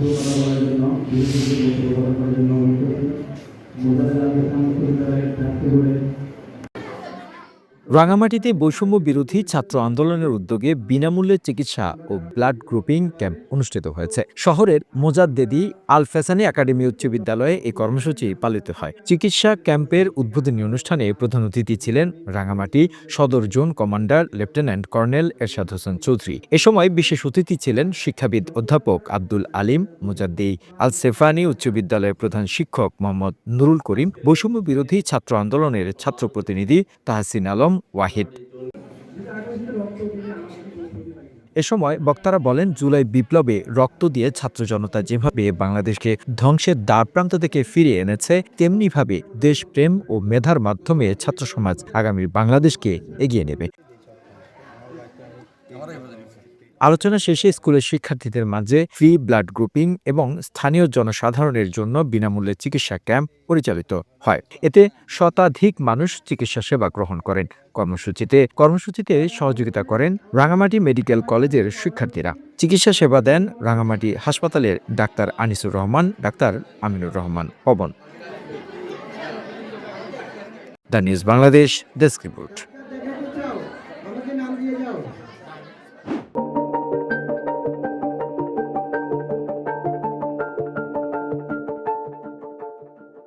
പൂർണമായിരുന്ന ജീവിതത്തിലേക്ക് রাঙামাটিতে বৈষম্য বিরোধী ছাত্র আন্দোলনের উদ্যোগে বিনামূল্যে চিকিৎসা ও ব্লাড গ্রুপিং ক্যাম্প অনুষ্ঠিত হয়েছে। শহরের মোজাদ্দেদি আল ফ্যাসানি একাডেমি উচ্চ বিদ্যালয়ে এই কর্মসূচি পালিত হয়। চিকিৎসা ক্যাম্পের উদ্বোধনী অনুষ্ঠানে প্রধান অতিথি ছিলেন রাঙামাটি সদর zone commander lieutenant colonel Ershad Hossain Chowdhury. এ সময় বিশেষ অতিথি ছিলেন শিক্ষাবিদ অধ্যাপক আব্দুল আলিম মুজাদ্দি আল সেফানি উচ্চ বিদ্যালয়ের প্রধান শিক্ষক মোহাম্মদ নুরুল করিম। বৈষম্য বিরোধী ছাত্র আন্দোলনের ছাত্র প্রতিনিধি তাহসিন আলম ওয়াহিদ। এ সময় বক্তারা বলেন, জুলাই বিপ্লবে রক্ত দিয়ে ছাত্র জনতা যেভাবে বাংলাদেশকে ধ্বংসের দ্বারপ্রান্ত থেকে ফিরিয়ে এনেছে, তেমনিভাবে দেশপ্রেম ও মেধার মাধ্যমে ছাত্র সমাজ আগামী বাংলাদেশকে এগিয়ে নেবে। আলোচনা শেষে স্কুলের শিক্ষার্থীদের মাঝে ফ্রি ব্লাড গ্রুপিং এবং স্থানীয় জনসাধারণের জন্য বিনামূল্যে চিকিৎসা ক্যাম্প পরিচালিত হয়। এতে শতাধিক মানুষ চিকিৎসা সেবা গ্রহণ করেন। কর্মসূচিতে কর্মসূচিতে সহযোগিতা করেন রাঙামাটি মেডিকেল কলেজের শিক্ষার্থীরা। চিকিৎসা সেবা দেন রাঙামাটি হাসপাতালের doctor Anisur Rahman, doctor Aminur Rahman, Pabon. The news Bangladesh, desk report.